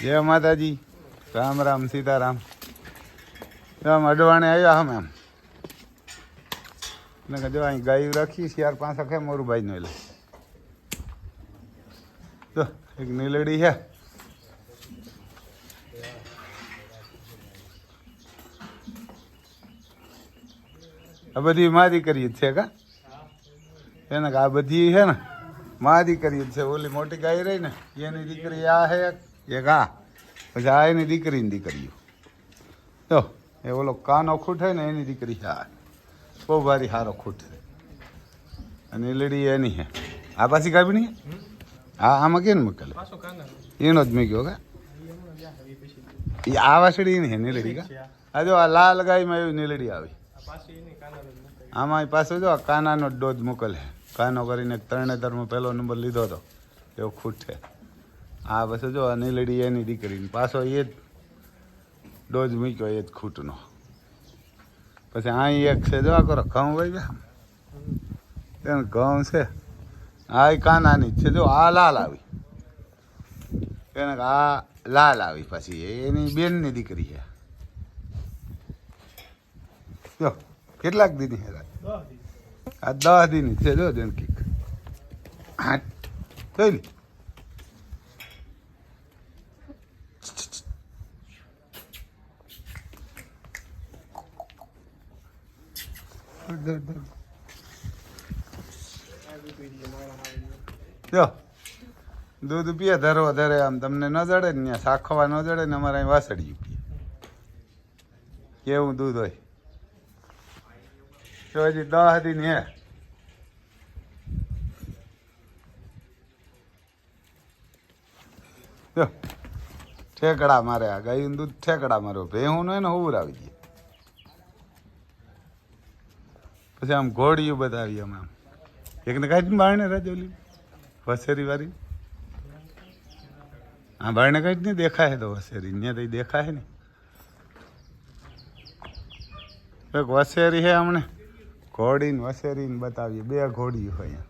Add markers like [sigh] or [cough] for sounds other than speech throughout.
જય માતાજી. રામ રામ, સીતારામ. આમ અડવાણે આવ્યા અમે એમ. ને જો અહીં ગાયું રાખી ચાર પાંચ આખે મોરુભાઈનો એટલે તો, એક નીલડી છે આ બધી મારી કરી છે કા? એને આ બધી છે ને, મારી કરી છે. ઓલી મોટી ગાય રહી ને, એની દીકરી આ છે એક આ પછી આ એની દીકરીની દીકરીઓ. જો એ ઓલો કાનો ખૂટે ને એની દીકરી આ બહુ ભારી સારો ખૂટ અને લીડી એની હે આ પાછી ગાભીની હા આમાં કેમ મૂકેલે? એનો જ મૂક્યો કા એ આ વાસળી ની છે નીલડી કા આ જો આ લાલ ગાયમાં એવી નીલડી આવી. એની કાના. આમાં પાછો જો કાનાનો ડોજ ડોઝ મોકલે કાનો કરીને ત્રણે તરણેતરમાં પહેલો નંબર લીધો હતો. એવો ખૂટ છે. આ પછી જો આ નીલડી એની દીકરીની. પાછો એ જ ડોઝ મૂક્યો એ જ ખૂટનો. પછી અહીં એક છે જો આ કરો ઘઉં હોય ગયા. તેને ઘઉં છે. આ કાનાની જ છે જો આ લાલ આવી. એને આ લાલ આવી પછી. એની બેનની દીકરી છે. જો કેટલાક દીની છે રાત? આ દસ દીની છે જો જનકી આઠ. જોઈ જે. દૂધ પીએ, ધરો ધરે આમ તમને ન જડે ને ત્યાં શાખવા ન જડે ને અમારે અહીં વાસળિયું પીએ કેવું દૂધ હોય? તો હજી દહ દિન હે. ઠેકડા મારે આ ગાયું દૂધ ઠેકડા મારો. ભેહું ને ઉવરાવી દઈએ પછી આમ ઘોડીયું બતાવીએ અમે આમ. એકને કાઢીને બારણે રાજોલી વસેરી વાળી. હા બારણે નહીં દેખાય તો વસેરી. ત્યાં તો દેખાય ને એક વસેરી છે હમણે ઘોડીને વસેરીને બતાવીએ. બે ઘોડી હોય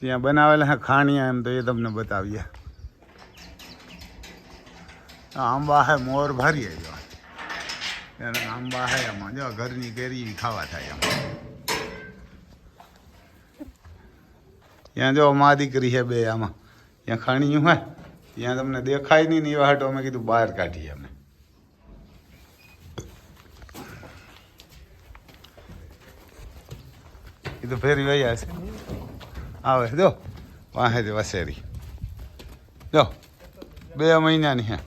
ત્યાં બનાવેલા ખાણિયા એમ તો એ તમને બતાવીએ. આંબા હે મોર ભરીએ જો એને આંબા હે એમાં, જો ઘરની કેરી ખાવા થાય એમ. ત્યાં જો મા દીકરી છે બે આમાં. ત્યાં ખાણીયું હોય ત્યાં તમને દેખાય નહીં ને એવા અમે કીધું બહાર કાઢીએ અમે એ તો ફેરી વયા છે. આવે, જો, વાહે વસેરી જો, બે મહિનાની હે.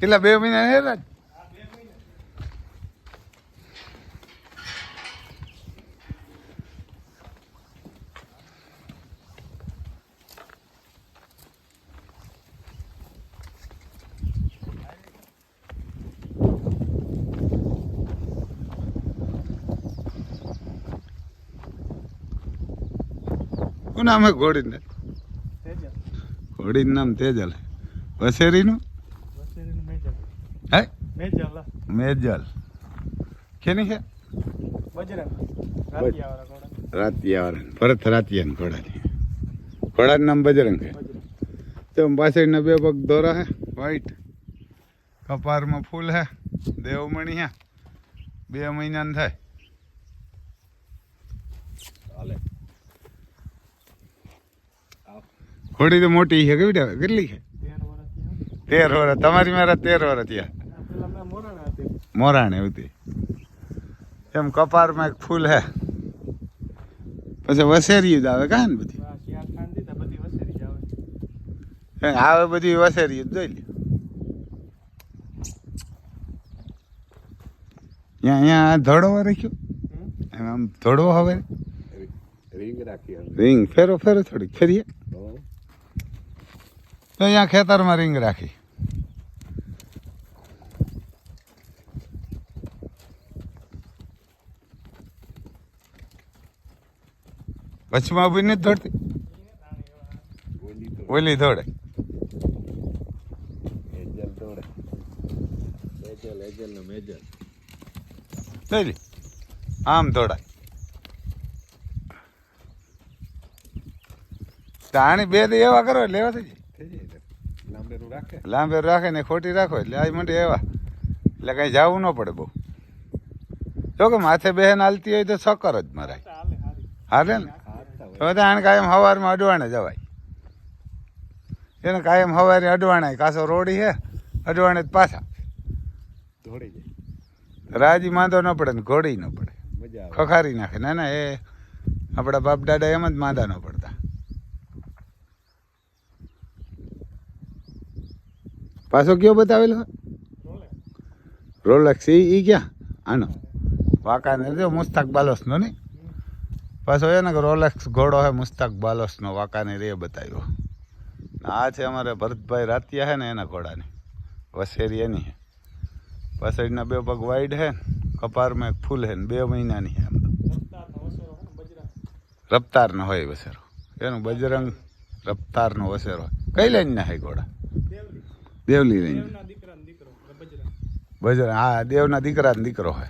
કેટલા બે મહિના હે રાજ નામ હે ઘોડી. ઘોડીનું નામ તેજલ. વસેરીનું મેજલ. હે મેજલ, લા. મેજલ. કેની છે? બજરંગ. રાતિયાવાળા ભરત રાતિયાન ઘોડાની ઘોડાનું નામ બજરંગ છે. તો પાછળના બે પગ દોરા હે વ્હાઈટ કપારમાં ફૂલ હે દેવમણી હે. બે મહિનાને થાય. ઘોડી તો મોટી છે કેવી કેટલી છે? તેર વર્ષ તમારી મારા તેર વર્ષ થયા. મેં મોરાણા હતી. એમ કપારમાં એક ફૂલ હે પછી વસેરી જ આવે કાં ને બધી આવે. આવે બધી વસેરી જ જોઈ લે અહીંયા ધડો રાખ્યો? એમ આમ ધડો હવે રિંગ રાખી. રિંગ ફેરો ફેરો થોડીક ફેરીએ તો અહીંયા ખેતરમાં રિંગ રાખી વચમાં ઊભી નથી દોડતી ઓલી ધોડે. લે આમ ધોડાય. ટાણી બે દી એવા કરો એટલે એવા થઈ જાય. થઈ લાંબે રાખે ને ખોટી રાખો એટલે આ માટે એવા. એટલે કઈ જવું ન પડે બહુ. જો કે માથે બહેન હાલતી હોય તો સકર જ મરાય. હાલે ને? હવે તો આને કાયમ સવારમાં અડવાણે જવાય. એને કાયમ સવારે અડવાણે કાસો રોડી છે અડવાણે જ પાછા. દોડી જાય. રાજી માંદો ન પડે ને ઘોડી ન પડે. ખખારી નાખે. ના ના એ આપણા બાપ દાદા એમ જ માંદા ન પડતા. પાછો કયો બતાવેલો? રોલે રોલેક્સ. ઈ ક્યાં? આનો. વાંકાને જો મુસ્તાક બાલોસનો નહીં? પાછો એને કે રોલેક્સ ઘોડો હે, મુસ્તાક બાલોસનો વાકાની રે બતાવ્યો. આ છે અમારે ભરતભાઈ રાતિયા હે ને એના ઘોડાની. વસેરી એની હે. પાછળના બે પગ વાઈડ હે કપારમાં એક ફૂલ હે ને, બે મહિનાની હે આમ તો. રફતારનો હોય વસેરો. એનું બજરંગ રફતારનો વસેરો કઈ લાઈનના હે ઘોડા? દેવલી લાઈન. દેવના દીકરાનો દીકરો બજરા ભજન હા, દેવના દીકરાનો દીકરો હોય.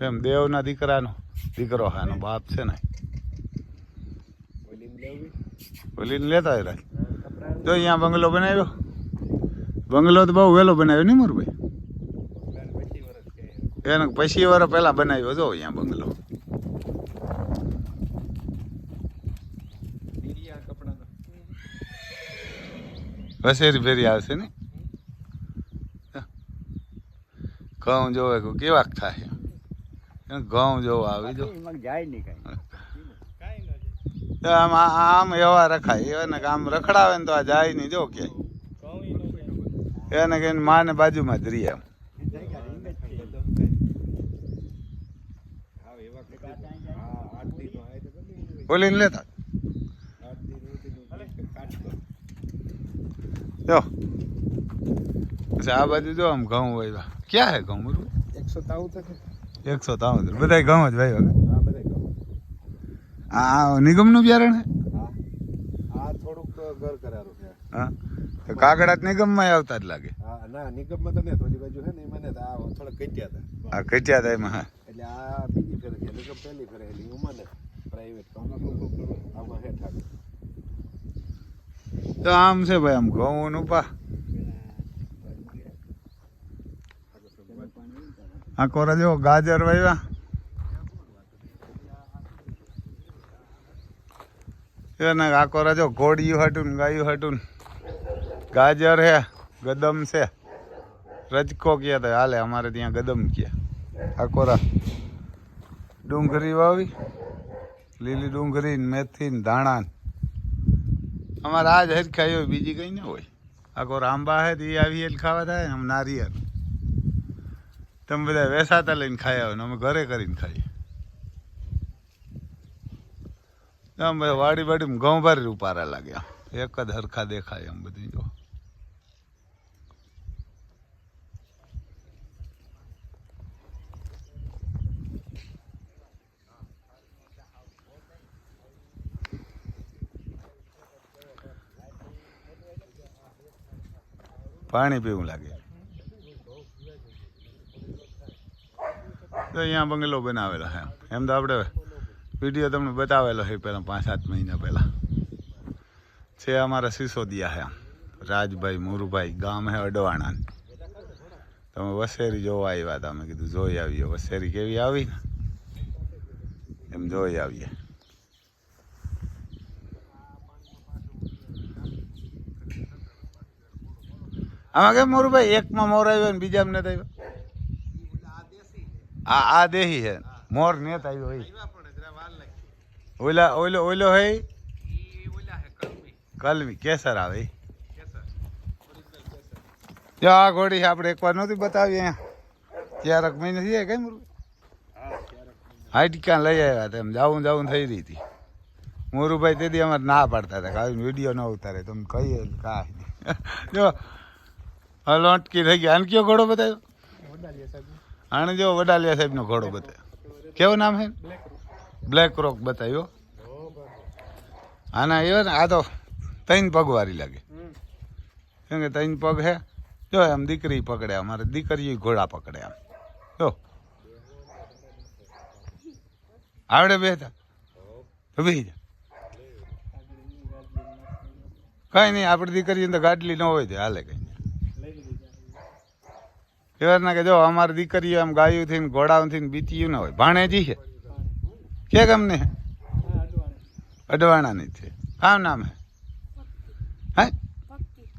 એમ, દેવના દીકરાનો. દીકરો હા એનો બાપ છે ને. ઓલીમ લેતા હોય તો અહીંયા બંગલો બનાવ્યો? બંગલો તો બહુ વહેલો બનાવ્યો નહીં મોરભાઈ એને પછી વાર પહેલા બનાવ્યો જો અહીંયા બંગલો. વસેરી ફેરી આવશે ને? કહું જોવે કે કેવાક થાય ઘઉં જોવો આવી જો. જાય નહીં કઈ. કાંઈ ન જાય તો આમ આ- આમ એવા રખાય. એને કે આમ રખડાવે ને તો આ જાય નહીં. જો ક્યાંય ઘઉં ઈ ન જાય એને કે એની માને બાજુમાં જ રહી એમ. બોલીને લેતા જો. પછી આ બાજુ જો આમ ઘઉં વાવ્યા ક્યાં હે ઘઉં બરોબર એકસો તાવું તો છે. એકસો તાવતેર બધા ગમ જ ભાઈ હવે આ નિગમનું બિયારણ હે. થોડુંક ઘર કરારું છે. હા. તો કાગડા જ નિગમમાં આવતા જ લાગે. હા ના નિગમમાં તો ને બાજુ છે ને મને તો આ થોડા ઘટ્યા હતા. આ કચ્યા હતા એમાં એટલે આ બીજી ફેર છે નિગમ પહેલી ફેર એટલે પ્રાઇવેટ આમાં હેઠા તો આમ છે ભાઈ આમ ઘઉં ઉપા આ કોરા જો ગાજર વાવ્યા એને આ કોરા જો ઘોડિયું હાટું ગાયું હાટું ગાજર હે, ગદમ છે. રજકો કહે તો. હાલે, અમારે ત્યાં ગદમ કહે આ કોરા ડુંગળી વાવી. લીલી ડુંગળી ને મેથી ધાણા અમારે આ જ હજ ખાઈ હોય, બીજી કઈ ના હોય. આખો રાંબા હે તો એ આવી ખાવા થાય આમ નારિયેળ. તમે બધા વેસાતા લઈને ખાઈ આવે ને અમે ઘરે કરીને ખાઈએ. આમ ભાઈ વાડી વાડી ઘઉં ભારી ઉપારા લાગ્યા. એક જ હરખા દેખાય એમ બધી, જો. પાણી પીવું લાગે. તો અહીંયા બંગલો બનાવેલો છે. એમ તો આપણે વીડિયો તમને બતાવેલો છે પહેલાં પાંચ સાત મહિના પહેલાં. છે અમારા સિસોદિયા છે. રાજભાઈ મુરુભાઈ ગામ છે અડવાણા. તમે વસેરી જોવા આવ્યા હતા. અમે કીધું જોઈ આવીએ. વસેરી કેવી આવી? ને એમ જોઈ આવીએ. આમાં કેમ મોરુભાઈ? એકમાં મોર આવ્યો ને બીજામાં નથી આવ્યો? આ આ દેહી છે. મોર નેત આવ્યો હોય. ઓલા ઓલો ઓલો હે? કલમી કેસર આવે. જો આ ઘોડી આપણે એકવાર નહોતી બતાવી અહીંયા. ચારક મહિને થયા કેમ હાઈટ ક્યાં લઈ આવ્યા તેમ જાવું જાવું થઈ રહી હતી. મોરુભાઈ તેથી અમારે ના પાડતા હતા કાંઈ વીડિયો ન ઉતારે. તમે કહીએ કાંઈ [laughs] જો, હલો, અટકી થઈ ગયા. આને કયો ઘોડો બતાવ્યો? આને જો વડાલિયા સાહેબનો ઘોડો બતાવ્યો. કેવું નામ છે? બ્લેક રોક બતાવ્યો. આના એવો ને આ તો ત્રણ પગવારી લાગે. કેમ કે ત્રણ પગ હે જો એમ દીકરી પકડે, અમારે દીકરી ઘોડા પકડે આમ. જો. આવડે બે હતા તો જા. કાંઈ નહીં, આપણી દીકરીને તો ગાડલી ન હોય તો હાલે કંઈ. છે કે જો અમારી દીકરીઓ આમ ગાયું થઈને ઘોડાઓથી બીતીયું ના હોય. ભાણેજી છે? કે ગમને? અડવાણાની છે. કામ નામ હે? હે?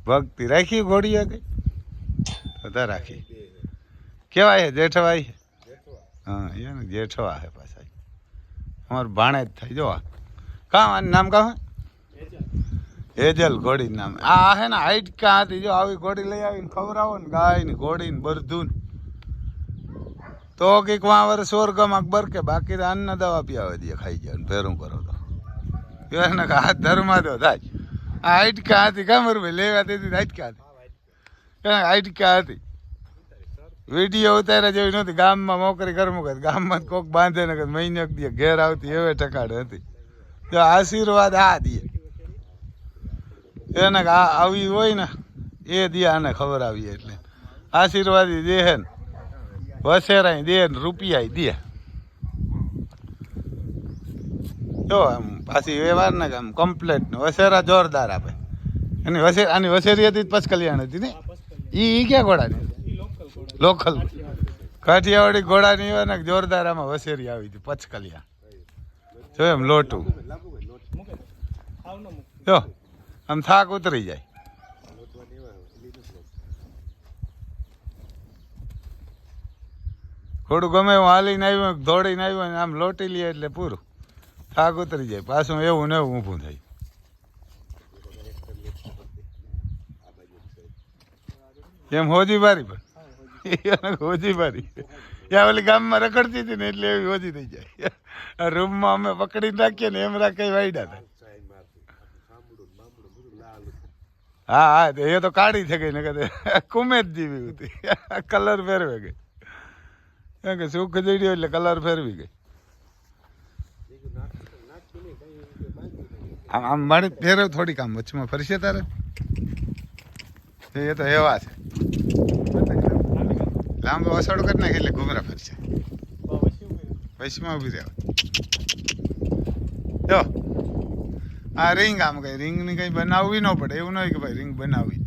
ભક્તિ. રાખી ઘોડીએ કઈ બધા રાખી. કેવાય હે? જેઠવાય હે? હા એને જેઠવા હે પાછા. અમારું ભાણે જ થાય. જો આ. કામ નામ હે? હેજલ ઘોડી નામ. આ હે ને હાઈટ હતી? જો આવી ઘોડી લઈ આવીને ખવડાવો ને ગાય ને ઘોડી ને. બરધું. તો કંઈક વાં વર સ્વર્ગમ અકબર કે બાકી તો અન્ન દવા પીવા દે, ખાઈ જાય ભેરું કરો તો. એને હાથ ધર્મા દો, થાય. આ હાઈટ ક્યાં હતી? ખબર ભાઈ લેવા તેથી હાઈટ ક્યાં હતી? એને હાઈટ હતી? વીડિયો ઉતાર્યા જેવી નહોતી. ગામમાં મોકરી કરમું કર ગામમાં કોક બાંધે ને મહિને ઘેર આવતી એવે ટકાડ હતી. તો આશીર્વાદ આ દે. એને આ આવી હોય ને, એ દે આને ખબર આવી એટલે. આશીર્વાદી દે હે ને. વસેરાય દે ને રૂપિયા દે. જો આમ પાછી વ્યવહાર ને આમ કમ્પ્લેટ ને. વસેરા જોરદાર આપે. એની વસે, આની વસેરી હતી જ પચકલ્યાણ હતી ને? એ ક્યાં ઘોડાની લોકલ કાઠિયાવાડી ઘોડાની હોય ને જોરદાર આમાં વસેરી આવી હતી પચકલિયા જો એમ લોટું. જો. આમ થાક ઉતરી જાય. થોડું ગમે એવું હાલીને આવ્યું દોડીને આવ્યો ને આમ લોટી લે એટલે પૂરું. થાક ઉતરી જાય. પાછું એવું ને એવું ઊભું થાય. એમ હોજી બારી પણ. હોજી બારી ત્યાં ઓલી ગામમાં રખડતી હતી ને એટલે એવી હોજી થઈ જાય. રૂમમાં અમે પકડી રાખીએ ને એમ રાખે વાયડા થાય. હા હા એ તો કાળી થઈ ગઈ ને કદે કુમેત જેવી હતી. કલર ફેરવે ગઈ. એમ કે સુખ જડ્યો એટલે કલર ફેરવી ગઈ. આમ આમ મારી ફેરવ થોડીક આમ વચમાં ફરશે તારે? એ તો એવા છે. લાંબો અસડ કરી નાખે એટલે ઘુમરા ફરશે. વૈશ્વમાં. ઊભી રહેવા જો. આ રિંગ આમ કઈ રિંગની કઈ બનાવવી ન પડે, એવું નહીં કે ભાઈ રિંગ બનાવવી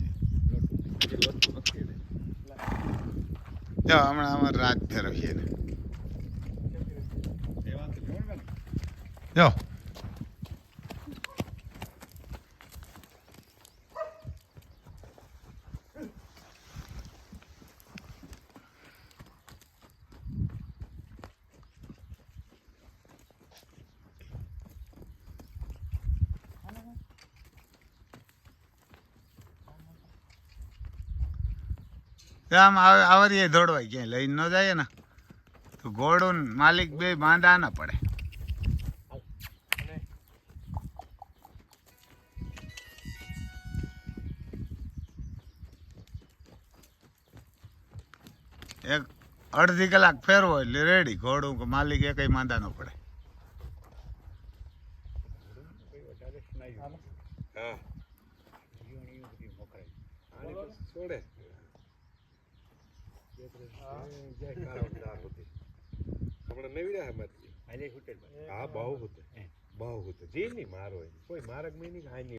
જો, હમણાં અમારે રાત ફેરવીએ ને. જો. આમ આવે- આવરીએ દોડવાય ક્યાંય લઈને ન જાય ને. તો ઘોડું માલિક બે બાંધા ના પડે. એક અડધી કલાક ફેરવો એટલે રેડી ઘોડું કે માલિક એ કઈ માંદા ન પડે. હા. છોડે આપણે નવી રહ્યા મત હા બહુ હોતે બહુ હોતે. જે નહીં મારો કોઈ મારક મેં નહીં હાઈ